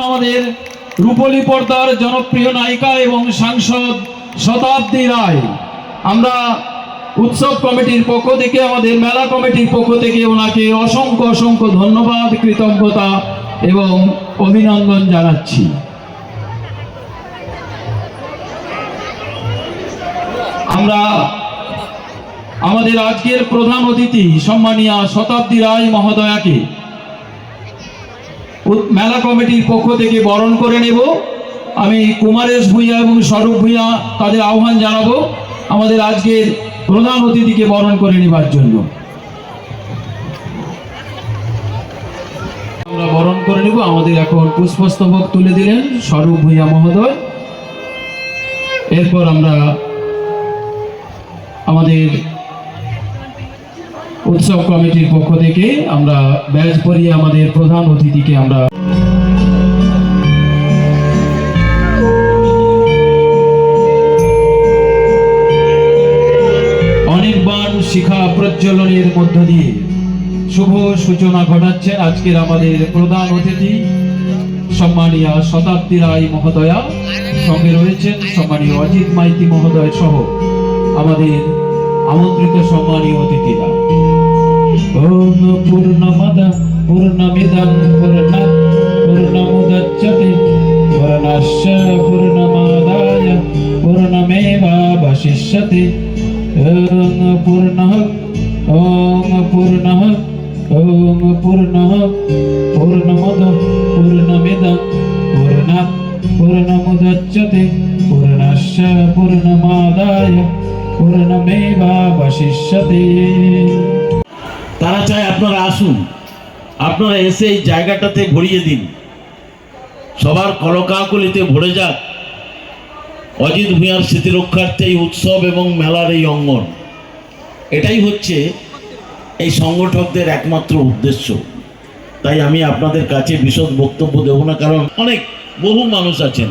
আমাদের রূপলী পর্দার জনপ্রিয় নায়িকা এবং সাংসদ শতাব্দী রায়। আমরা উৎসব কমিটির পক্ষ থেকে, আমাদের মেলা কমিটির পক্ষ থেকে ওনাকে অসংখ্য অসংখ্য ধন্যবাদ, কৃতজ্ঞতা এবং অভিনন্দন জানাচ্ছি। আমরা আমাদের আজকের প্রধান অতিথি, সম্মানীয় শতাব্দী রায় মহোদয়াকে মেলা কমিটির পক্ষ থেকে বরণ করে নেব। আমি কুমারেশ ভূঁইয়া এবং স্বরূপ ভূঁইয়া তাদের আহ্বান জানাব। আমাদের আজকের প্রধান অতিথিকে বরণ করে নেবার জন্য। আমরা বরণ করে নেব। আমাদের এখন পুষ্পস্তবক তুলে দিলেন স্বরূপ ভূঁইয়া মহোদয়। এরপর আমরা আমাদের উৎসব কমিটির পক্ষ থেকে আমরা ব্যাজ পরিয়ে আমাদের প্রধান অতিথিকে আমরা অনির্বাণ শিখা প্রজ্বলনের মধ্য দিয়ে শুভ সূচনা ঘটাচ্ছেন আজকের আমাদের প্রধান অতিথি। সম্মানীয় শতাব্দী রায় মহোদয়া সঙ্গে রয়েছেন সম্মানীয় অজিত মাইতি মহোদয় সহ আমাদের আমন্ত্রিত সম্মানীয় অতিথিরা। ওম পূর্ণমদ পূর্ণমিদং পূর্ণাৎ পূর্ণমুদচ্যতে পূর্ণস্য পূর্ণমাদায়, পূর্ণমেবাবশিষ্যতে। ওম পূর্ণঃ ওম পূর্ণঃ ওম পূর্ণঃ পূর্ণমদ পূর্ণমিদং পূর্ণাৎ পূর্ণমাদায়, পূর্ণমেবাবশিষ্যতে। তারা চায় আপনারা আসুন। আপনারা এসে এই জায়গাটাতে ভরিয়ে দিন। সবার কলকাকলিতে ভরে যাক। অজিত ভূঁয়ার স্মৃতি রক্ষার্থে এই উৎসব এবং মেলার এই অঙ্গন। এটাই হচ্ছে এই সংগঠকদের একমাত্র উদ্দেশ্য। তাই আমি আপনাদের কাছে বিশদ বক্তব্য দেব না, কারণ অনেক, বহু মানুষ আছেন।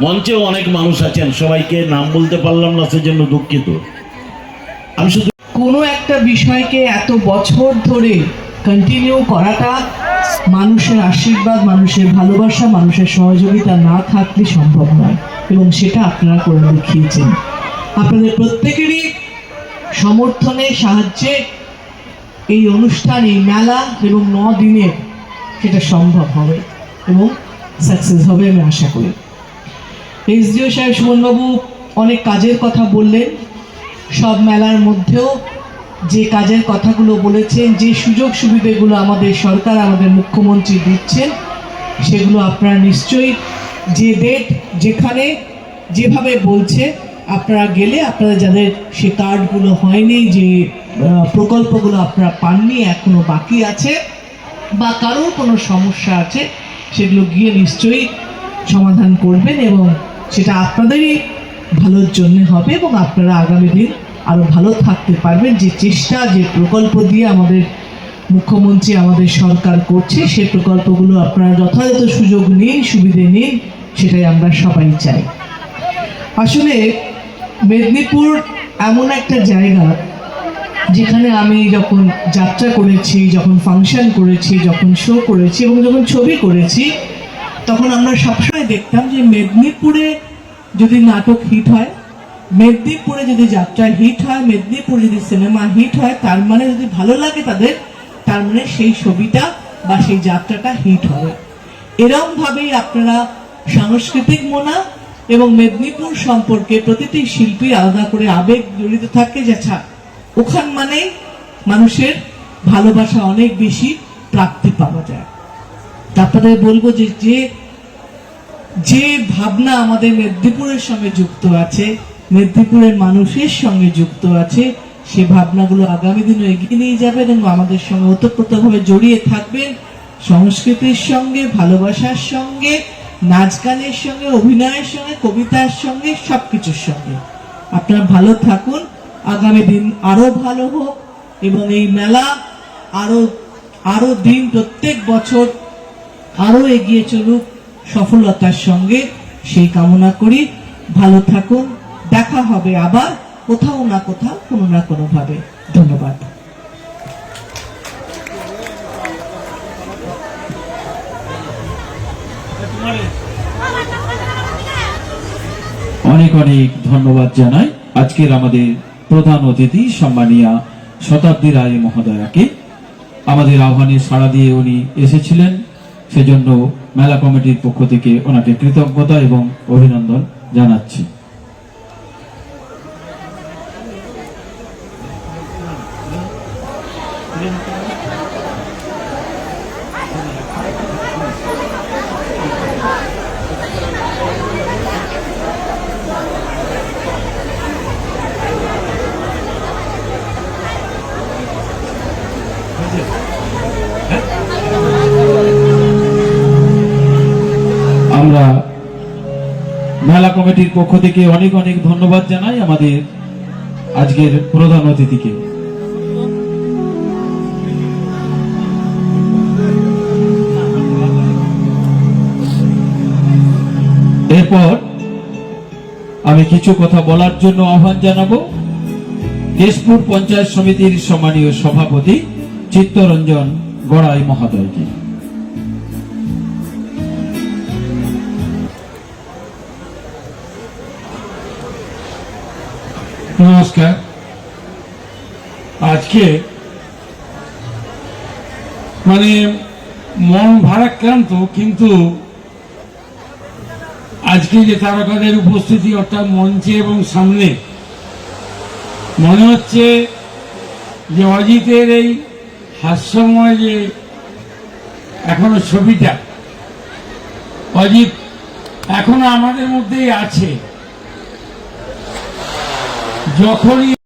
মঞ্চেও অনেক মানুষ আছেন। সবাইকে নাম বলতে পারলাম না, সেজন্য দুঃখিত। আমি শুধু কোনো একটা বিষয়কে এত বছর ধরে কন্টিনিউ করাটা মানুষের আশীর্বাদ, মানুষের ভালোবাসা, মানুষের সহযোগিতা না থাকলে সম্ভব নয় এবং সেটা আপনারা করে দেখিয়েছেন। আপনাদের প্রত্যেকেরই সমর্থনে, সাহায্যে এই অনুষ্ঠান, এই মেলা এবং ন দিনের সেটা সম্ভব হবে এবং সাকসেস হবে আমি আশা করি। এসডিও সাহেব সুমনবাবু অনেক কাজের কথা বললেন। সব মেলার মধ্যেও যে কাজের কথাগুলো বলেছেন, যে সুযোগ সুবিধাগুলো আমাদের সরকার, আমাদের মুখ্যমন্ত্রী দিচ্ছেন, সেগুলো আপনারা নিশ্চয়ই যে ডেট যেখানে, যেভাবে বলছে, আপনারা গেলে আপনারা যাদের সে কার্ডগুলো হয়নি, যে প্রকল্পগুলো আপনারা পাননি, এখনও বাকি আছে, বা কারোর কোনো সমস্যা আছে, সেগুলো গিয়ে নিশ্চয়ই সমাধান করবেন এবং সেটা আপনাদেরই ভালোর জন্য হবে এবং আপনারা আগামী দিন আরও ভালো থাকতে পারবেন। যে চেষ্টা, যে প্রকল্প দিয়ে আমাদের মুখ্যমন্ত্রী, আমাদের সরকার করছে, সে প্রকল্পগুলো আপনারা যথাযথ সুযোগ নিন, সুবিধে নিন, সেটাই আমরা সবাই চাই। আসলে মেদিনীপুর এমন একটা জায়গা যেখানে আমি যখন যাত্রা করেছি, যখন ফাংশন করেছি, যখন শো করেছি এবং যখন ছবি করেছি, তখন আমরা সবসময় দেখতাম যে মেদিনীপুরে যদি নাটক হিট হয়, মেদিনীপুরে যদি যাত্রা হিট হয়, মেদিনীপুরে যদি সিনেমা হিট হয়, তার মানে যদি ভালো লাগে তাদের, তার মানে সেই ছবিটা বা সেই যাত্রাটা হিট হবে। এরম ভাবেই আপনারা সাংস্কৃতিক মোনা এবং মেদিনীপুর সম্পর্কে প্রতিটি শিল্পীর আলাদা করে আবেগ জড়িত থাকে যা ওখান মানে মানুষের ভালোবাসা অনেক বেশি প্রাপ্তি পাওয়া যায়। তা আপনাদের বলব যে যে যে ভাবনা আমাদের মেদিনীপুরের সঙ্গে যুক্ত আছে, মেদিনীপুরের মানুষের সঙ্গে যুক্ত আছে, সে ভাবনাগুলো আগামী দিনে এগিয়ে নিয়ে যাবেন এবং আমাদের সঙ্গে ওতপ্রোতভাবে জড়িয়ে থাকবেন। সংস্কৃতির সঙ্গে, ভালোবাসার সঙ্গে, নাচ গানের সঙ্গে, অভিনয়ের সঙ্গে, কবিতার সঙ্গে, সবকিছুর সঙ্গে। আপনারা ভালো থাকুন, আগামী দিন আরও ভালো হোক এবং এই মেলা আরও আরও দিন প্রত্যেক বছর আরও এগিয়ে চলুক। সফলতার সঙ্গে সেই কামনা করি। ভালো থাকুন, দেখা হবে আবার, কোথাও না কোথাও, কোনো না কোনো ভাবে ধন্যবাদ। অনেক অনেক ধন্যবাদ জানাই আজকের আমাদের প্রধান অতিথি সম্মানিয়া শতাব্দী রায় মহোদয়াকে। আমাদের আহ্বানে সাড়া দিয়ে উনি এসেছিলেন। সেজন্য মেলা কমিটির পক্ষ থেকে ওনাকে কৃতজ্ঞতা এবং অভিনন্দন জানাচ্ছি। মেলা কমিটির পক্ষ থেকে অনেক অনেক ধন্যবাদ জানাই আমাদের আজকের প্রধান অতিথিকে। এরপর আমি কিছু কথা বলার জন্য আহ্বান জানাব। কেশপুর পঞ্চায়েত সমিতির সম্মানীয় সভাপতি চিত্তরঞ্জন গড়াই মহোদয়কে। নমস্কার। আজকে মানে মন ভারাক্রান্ত, কিন্তু আজকে যে তারকাদের উপস্থিতি অর্থাৎ মঞ্চে এবং সামনে, মনে হচ্ছে যে অজিতের এই হাস্যময় যে এখনও ছবিটা, অজিত এখনও আমাদের মধ্যেই আছে। যখনই